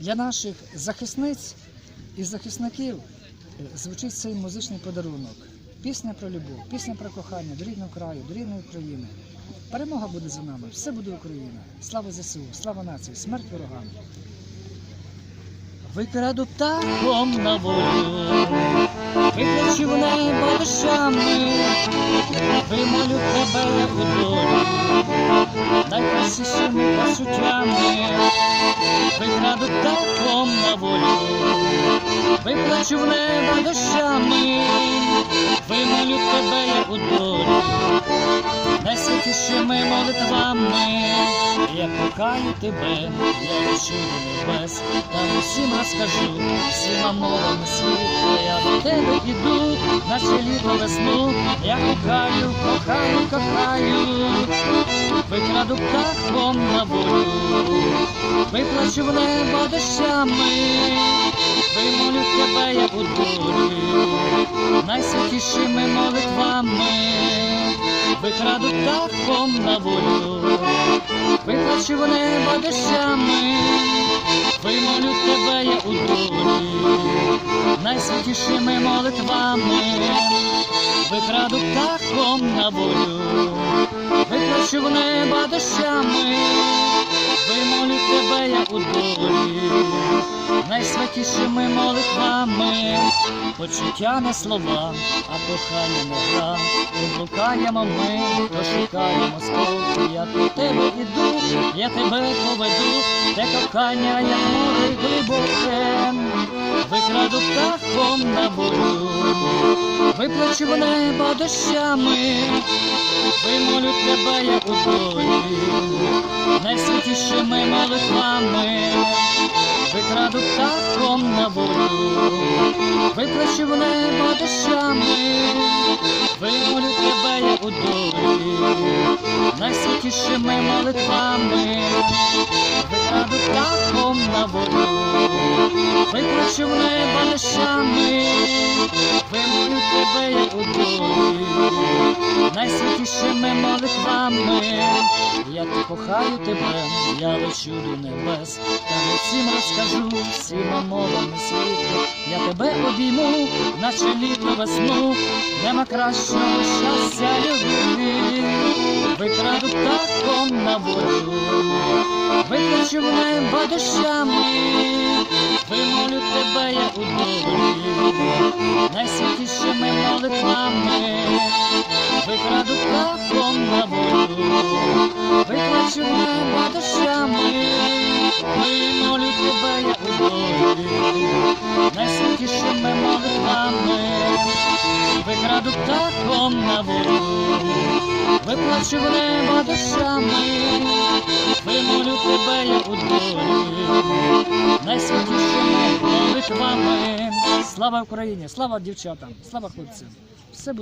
Для наших захисниць і захисників е, звучить цей музичний подарунок. Пісня про любов, пісня про кохання до рідного краю, до рідної України. Перемога буде за нами, все буде Україна. Слава ЗСУ, слава нації, смерть ворогам. Викраду птахом на волю, викличу в небо дощами, вимолю тебе у долю, найкрасішими викраду птахом на волю, викличу в небо дощами, вимолю тебе я у долю, найсвятішими молитвами, я кохаю тебе, я лечу до небес, там усім розкажу, всіма мовами світу, я до тебе іду, наче літо весну, я кохаю, кохаю, кохаю, викраду птахом на волю, виплачу в небо дощами, вимолю тебе я у долі, найсвятішими молитвами, викраду птахом на волю, виплачу в небо дощами, вимолю тебе я у долі, найсвятішими молитвами, викраду птахом на волю, виплачу в небо дощами, вимолю тебе я у долі, найсвятішими молитвами, почуття не слова, а кохання не блукаємо ми, то шукаємо спокій, я до тебе іду, я тебе поведу, те кохання, як море глибоке, викраду птахом на волю, виплачу в небо дощами, вимолю тебе я у долі, найсвятішими молитвами, викраду птахом на волю, виплачу в небо дощами, вимолю тебе я у долі, найсвятішими молитвами, викраду птахом на волю, виплачу в небо дощами, найсвятішими молитвами, я кохаю тебе, я лечу до небес, там усім розкажу, всіма мовами світу, я тебе обійму, наче літо весну, нема кращого щастя любити, викраду птахом на волю, виключу в небо дощами, вимолю тебе я у долі, найсвятішими молитвами, викраду птахом на волю, викличу в небо дощами, вимолю тебе я у долі, найсвятішими молитвами, викраду птахом на волю, виплачу в небо дощами, вимолю тебе я у долі, найсвятішими молитвами. Слава Україні, слава дівчатам, слава хлопцям. Все буде